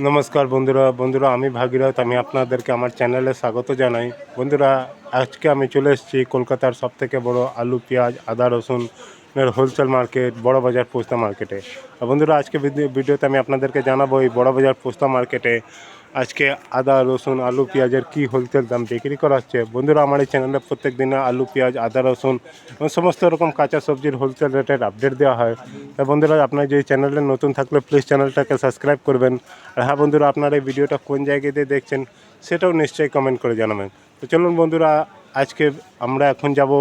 নমস্কার বন্ধুরা বন্ধুরা, আমি ভাগীরথ, আমি আপনাদেরকে আমার চ্যানেলে স্বাগত জানাই। বন্ধুরা, আজকে আমি চলে এসেছি কলকাতার সবথেকে বড় আলু, পেঁয়াজ, আদা রসুনের হোলসেল মার্কেট বড় বাজার, পোস্তা মার্কেটে বন্ধুরা, আজকে ভিডি- ভিডিওতে আমি আপনাদেরকে জানাব এই বড় বাজার, পোস্তা মার্কেটে আজকে আদা, রসুন, আলু, পেঁয়াজের কী হোলসেল দাম বিক্রি করা হচ্ছে বন্ধুরা, আমার এই চ্যানেলে প্রত্যেক দিনে আলু, পেঁয়াজ, আদা, রসুন সমস্ত রকম কাঁচা সবজির হোলসেল রেটের আপডেট দেওয়া হয়। তা বন্ধুরা, আপনার যে চ্যানেলে নতুন থাকলে প্লিজ চ্যানেলটাকে সাবস্ক্রাইব করবেন। আর হ্যাঁ বন্ধুরা, আপনারা এই ভিডিওটা কোন জায়গায় দিয়ে দেখছেন সেটাও নিশ্চয়ই কমেন্ট করে জানাবেন। তো চলুন বন্ধুরা, আজকে আমরা এখন যাব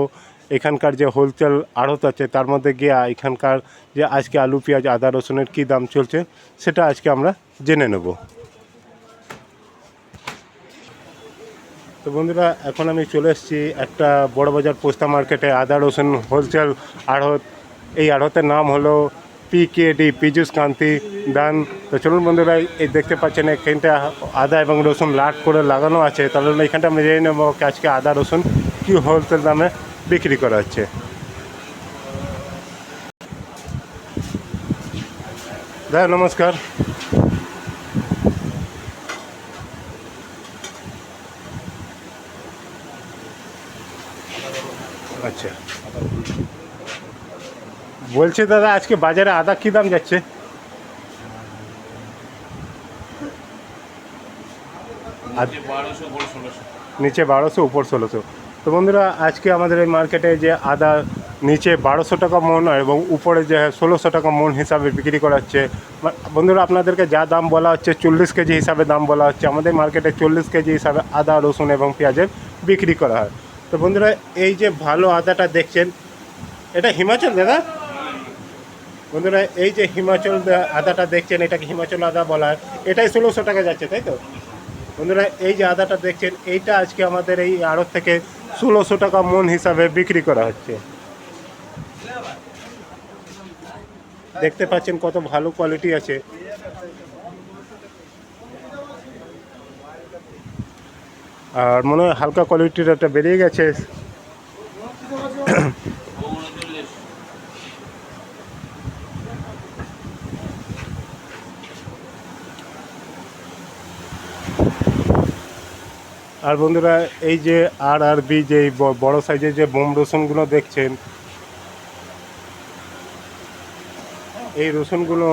এখানকার যে হোলসেল আড়ত আছে, তার মধ্যে গিয়ে এখানকার যে আজকে আলু, পেঁয়াজ, আদা, রসুনের কী দাম চলছে সেটা আজকে আমরা জেনে নেব। তো বন্ধুরা, এখন আমি চলে এসেছি একটা বড় বাজার পোস্তা মার্কেটে, আদা, রসুন, হোলসেল, আড়ত। এই আড়তের নাম হলো P K D Piyush Kanti Dan. তো চলুন বন্ধুরা, এই দেখতে পাচ্ছেন, এখানটা আদা এবং রসুন লাট করে লাগানো আছে। তাহলে এখানটা আমি জেনে নেব আজকে আদা, রসুন কী হোলসেল দামে বিক্রি করা হচ্ছে। দাদা, নমস্কার। আচ্ছা। বলছি দাদা, আজকে বাজারে আদা কী দাম যাচ্ছে? নিচে বারোশো, উপর ষোলোশো। তো বন্ধুরা, আজকে আমাদের এই মার্কেটে যে আদা নিচে বারোশো টাকা মন এবং উপরে যে ষোলোশো টাকা মন হিসাবে বিক্রি করা হচ্ছে বন্ধুরা, আপনাদেরকে যা দাম বলা হচ্ছে, চল্লিশ কেজি হিসাবে দাম বলা হচ্ছে। আমাদের মার্কেটে চল্লিশ কেজি হিসাবে আদা, রসুন এবং পেঁয়াজের বিক্রি করা হয়। তো বন্ধুরা, এই যে ভালো আদাটা দেখছেন, এটা হিমাচল দাদা? বন্ধুরা, এই যে হিমাচল আদাটা দেখছেন, এটাকে হিমাচল আদা বলা হয়। এটাই ষোলোশো টাকা যাচ্ছে, তাই তো? বন্ধুরা, এই যে আদাটা দেখছেন, এইটা আজকে আমাদের এই আড়ত থেকে ষোলোশো টাকা মন হিসাবে বিক্রি করা হচ্ছে। দেখতে পাচ্ছেন কত ভালো কোয়ালিটি আছে। আর মনে হয় হালকা কোয়ালিটির একটা বেরিয়ে গেছে। আর বন্ধুরা, এই যে আর আর বি যে বড় সাইজের যে বোম রসুনগুলো দেখছেন, এই রসুনগুলো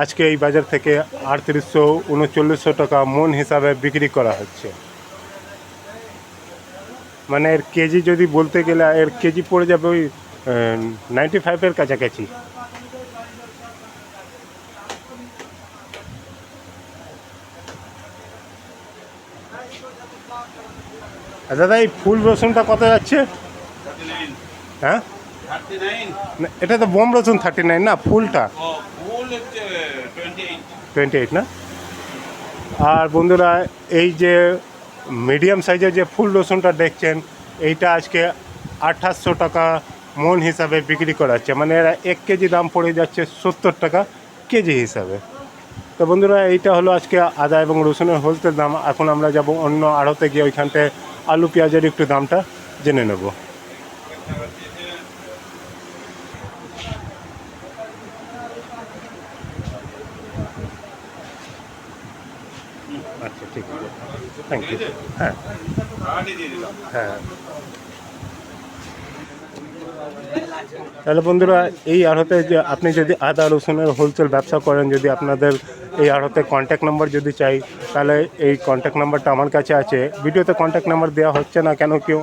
আজকে এই বাজার থেকে আটত্রিশশো উনচল্লিশশো টাকা মন হিসাবে বিক্রি করা হচ্ছে। মানে এর কেজি যদি বলতে গেলে এর কেজি পড়ে যাবে ওই নাইনটি ফাইভের কাছাকাছি। দাদা এই ফুল রসুনটা কত যাচ্ছে? হ্যাঁ? এটা তো বোম রসুন থার্টি নাইন না ফুলটা? টোয়েন্টি এইট টোয়েন্টি এইট না? আর বন্ধুরা এই যে মিডিয়াম সাইজের যে ফুল রসুনটা দেখছেন, এইটা আজকে আঠাশশো টাকা মন হিসাবে বিক্রি করা হচ্ছে মানে এরা এক কেজি দাম পড়ে যাচ্ছে সত্তর টাকা কেজি হিসাবে। তো বন্ধুরা, এইটা হলো আজকে আদা এবং রসুনের হোলসেল দাম। এখন আমরা যাব অন্য আড়তে গিয়ে ওইখানটায় আলু পেঁয়াজের একটু দামটা জেনে নেব আচ্ছা ঠিক আছে থ্যাংক ইউ হ্যাঁ। হ্যাঁ। তাহলে বন্ধুরা, এই আড়তে যে আপনি যদি আদা, রসুনের হোলসেল ব্যবসা করেন, যদি আপনাদের এই আড়তে কন্ট্যাক্ট নাম্বার যদি চাই, তাহলে এই কন্ট্যাক্ট নাম্বারটা আমার কাছে আছে। ভিডিওতে কন্ট্যাক্ট নাম্বার দেওয়া হচ্ছে না কেন কেউ?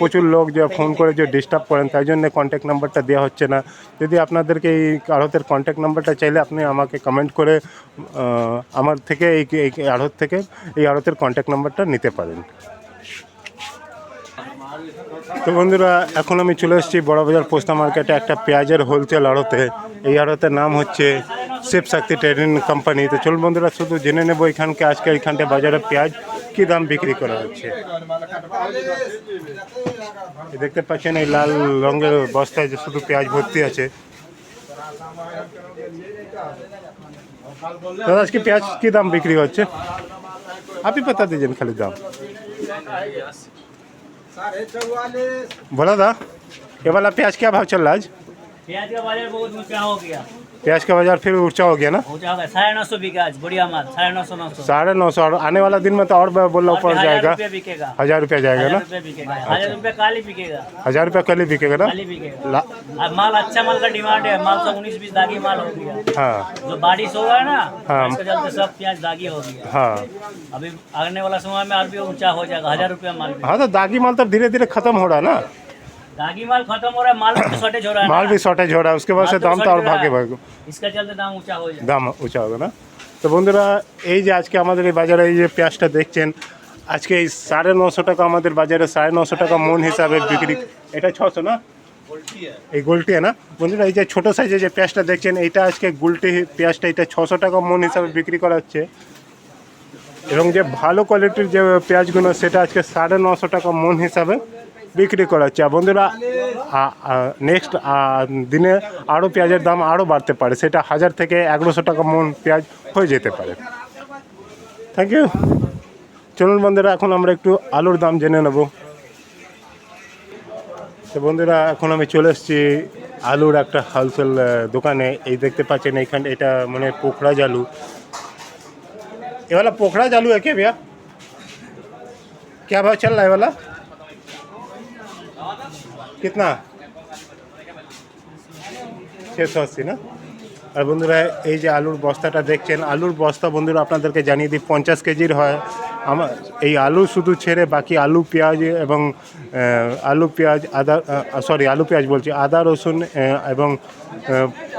প্রচুর লোক যে ফোন করে যে ডিস্টার্ব করেন, তাই জন্য কন্ট্যাক্ট নাম্বারটা দেওয়া হচ্ছে না। যদি আপনাদেরকে এই আড়তের কন্ট্যাক্ট নাম্বারটা চাইলে, আপনি আমাকে কমেন্ট করে আমার থেকে এই এই আড়ত থেকে এই আড়তের কন্ট্যাক্ট নাম্বারটা নিতে পারেন। তো বন্ধুরা, এখন আমি চলে এসেছি বড়বাজার পোস্তা মার্কেটে একটা পেঁয়াজের হোলসেল আড়তে। এই আড়তের নাম হচ্ছে শিব শক্তি ট্রেডিং কোম্পানি। তো চলুন বন্ধুরা, শুধু জেনে নেব এখানকে, আজকে এখানটা বাজারে পেঁয়াজ কী দাম বিক্রি করা হচ্ছে। দেখতে পাচ্ছেন, এই লাল রঙের বস্তায় যে শুধু পেঁয়াজ ভর্তি আছে। দাদা, আজকে পেঁয়াজ কী দাম বিক্রি হচ্ছে? আপনি পাতা দিয়েছেন খালি দাম। साढ़े चौवालीस बोला था ये वाला प्याज क्या भाव चल रहा आज? प्याज का बाज़ार बहुत ऊँचा हो गया। प्याज का बाज़ार फिर ऊँचा हो गया ना? हो जाएगा साढ़े नौ सौ बिका आज बढ़िया माल साढ़े नौ सौ नौ सौ। साढ़े नौ सौ आने वाला दिन में तो और बोलो भी पड़ जाएगा। हज़ार रुपया जाएगा ना? हज़ार रुपये काली बिकेगा। हज़ार रुपया कल ही बिकेगा ना? बिकेगा। माल अच्छा माल का डिमांड है माल सब उन्नीस बीस दागी माल हो गया। हाँ। जो बारिश हो रहा है ना हाँ। इसके चलते सब प्याज दागी हो गया। हाँ। अभी आने वाला समय में और भी ऊँचा हो जाएगा हज़ार रुपया माल हाँ तो दागी माल तो धीरे धीरे खत्म हो रहा है ना? दागी माल खत्म हो रहा है माल भी शॉर्टेज हो रहा है माल ना। भी शॉर्टेज हो रहा है उसके वजह से माल तो दाम तो और shortage हो भागे रहा है। भागे इसका चलते दाम ऊंचा हो जाएगा দাম উঁচা হবে না তো বন্ধুরা এই যে আজকে আমাদের এই বাজারে এই যে পেঁয়াজটা দেখছেন আজকে এই সাড়ে নশো টাকা আমাদের বাজারে সাড়ে নশো টাকা মন হিসাবে বিক্রি এটা ছশো না এই গোলটি না বন্ধুরা এই যে ছোটো সাইজের যে পেঁয়াজটা দেখছেন এইটা আজকে গুলটি পেঁয়াজটা এটা ছশো টাকা মন হিসাবে বিক্রি করা হচ্ছে এবং যে ভালো কোয়ালিটির যে পেঁয়াজগুলো সেটা আজকে সাড়ে নশো টাকা মন হিসাবে বিক্রি করা হচ্ছে আর বন্ধুরা নেক্সট দিনে আরও পেঁয়াজের দাম আরও বাড়তে পারে সেটা হাজার থেকে এগারোশো টাকা মন পেঁয়াজ হয়ে যেতে পারে থ্যাংক ইউ চলুন বন্ধুরা এখন আমরা একটু আলুর দাম জেনে নেব তো বন্ধুরা এখন আমি চলে এসেছি আলুর একটা হোলসেল দোকানে এই দেখতে পাচ্ছেন এইখানে এটা মানে পোখরাজ আলু ये वाला पोखरा चालू है क्या भैया क्या भाव चल रहा है ये वाला कितना छः सौ अस्सी না আর বন্ধুরা এই যে আলুর বস্তাটা দেখছেন আলুর বস্তা বন্ধুরা আপনাদেরকে জানিয়ে দিই পঞ্চাশ কেজির হয় আমার এই আলু শুধু ছেড়ে বাকি আলু পেঁয়াজ এবং আহ, আলু পেঁয়াজ আদা সরি আলু পেঁয়াজ বলছি আদা রসুন আহ, এবং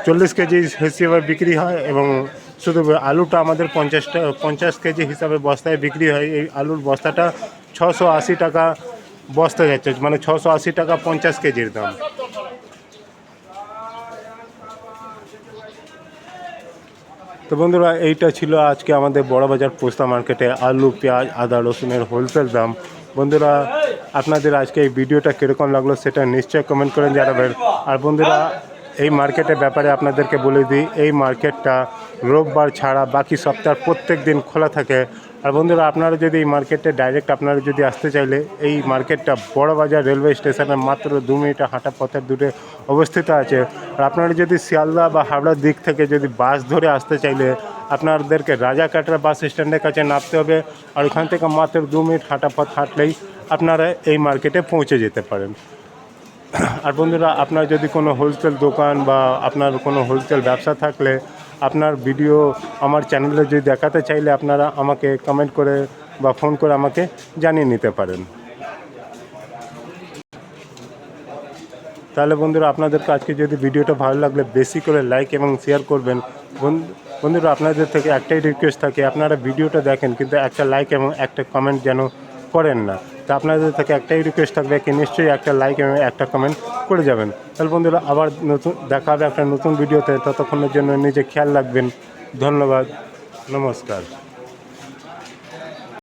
চল্লিশ কেজি হিসেবে বিক্রি হয় এবং শুধু আলুটা আমাদের পঞ্চাশটা পঞ্চাশ কেজি হিসাবে বস্তায় বিক্রি হয় এই আলুর বস্তাটা ছশো আশি টাকা বস্তা যাচ্ছে মানে ছশো আশি টাকা পঞ্চাশ কেজির দাম। তো বন্ধুরা, এইটা ছিল আজকে আমাদের বড়বাজার পোস্তা মার্কেটে আলু, পেঁয়াজ, আদা, রসুনের হোলসেল দাম। বন্ধুরা, আপনাদের আজকে এই ভিডিওটা কীরকম লাগল সেটা নিশ্চয়ই কমেন্ট করেন জানাবেন। আর বন্ধুরা, এই মার্কেটের ব্যাপারে আপনাদেরকে বলে দিই, এই মার্কেটটা রোববার ছাড়া বাকি সপ্তাহ প্রত্যেক দিন খোলা থাকে। আর বন্ধুরা, আপনারা যদি এই মার্কেটে ডাইরেক্ট আপনারা যদি আসতে চাইলে, এই মার্কেটটা বড়বাজার রেলওয়ে স্টেশনের মাত্র দু মিনিট হাঁটা পথের দূরে অবস্থিত আছে। আর আপনারা যদি শিয়ালদা বা হাওড়ার দিক থেকে যদি বাস ধরে আসতে চাইলে, আপনাদেরকে রাজাকাটরা বাস স্ট্যান্ডের কাছে নামতে হবে। আর ওখান থেকে মাত্র দু মিনিট হাঁটা পথ হাঁটলেই আপনারা এই মার্কেটে পৌঁছে যেতে পারেন। আর বন্ধুরা, আপনার যদি কোনো হোলসেল দোকান বা আপনার কোনো হোলসেল ব্যবসা থাকলে আপনার ভিডিও আমার চ্যানেলে যদি দেখাতে চাইলে আপনারা আমাকে কমেন্ট করে বা ফোন করে আমাকে জানিয়ে নিতে পারেন। তাহলে বন্ধুরা, আপনাদেরকে আজকে যদি ভিডিওটা ভালো লাগলে বেশি করে লাইক এবং শেয়ার করবেন। বন্ধু- বন্ধুরা, আপনাদের থেকে একটাই রিকোয়েস্ট থাকে, আপনারা ভিডিওটা দেখেন, কিন্তু একটা লাইক এবং একটা কমেন্ট যেন করেন না। তা আপনাদের থেকে একটাই রিকোয়েস্ট থাকবে কি নিশ্চয়ই একটা লাইক এবং একটা কমেন্ট করে যাবেন। তাহলে বন্ধুরা, আবার নতুন, দেখা হবে একটা নতুন ভিডিওতে ততক্ষণের জন্য নিজে খেয়াল রাখবেন। ধন্যবাদ। নমস্কার।